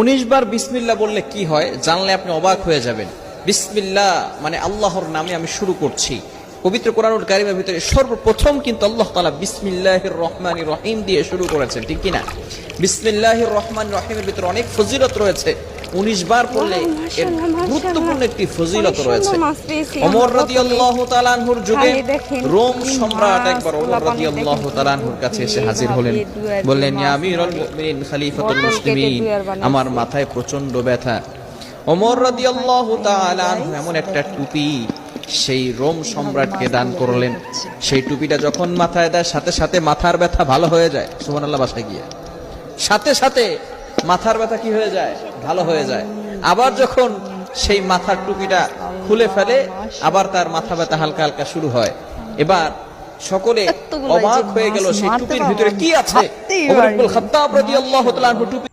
উনিশ বার বিসমিল্লা বললে কি হয়? জানলে আপনি অবাক হয়ে যাবেন। বিসমিল্লা মানে আল্লাহর নামে আমি শুরু করছি। পবিত্র কোরআনুল কারিমের ভিতরে সর্বপ্রথম কিন্তু আল্লাহ তালা বিসমিল্লাহির রহমান রহিম দিয়ে শুরু করেছেন, ঠিক কিনা? বিসমিল্লাহির রহমান রহিমের ভিতরে অনেক ফজিলত রয়েছে। উনিশ বার পড়লে এর গুরুত্বপূর্ণ একটি ফজিলত রয়েছে। অমর বোতলে। রাদিয়াল্লাহু তাআলা আনহুর যুগে রোম সম্রাট একবার অমর তাআলা কি আনহুর কাছে এসে হাজির হলেন। বললেন ইয়া মাছ আমিরুল মুমিনিন খলিফাতুল মুসলিমিন আমার মাথায় প্রচণ্ড ব্যথা। ওমর রাদিয়াল্লাহু তাআলা আনহু এমন একটা টুপি সেই রোম সম্রাটকে দান করলেন। সেই টুপিটা যখন মাথায় দেয় সাথে সাথে মাথার ব্যথা ভালো হয়ে যায়। সুবহানাল্লাহ বাসায় গিয়ে। সাথে সাথে মাথার ব্যথা কি হয়ে যায়? ভালো হয়ে যায়। আবার যখন সেই মাথার টুপিটা খুলে ফেলে আবার তার মাথা ব্যথা হালকা হালকা শুরু হয়। এবার সকলে অবাক হয়ে গেল সেই টুপির ভিতরে কি আছে? টুপি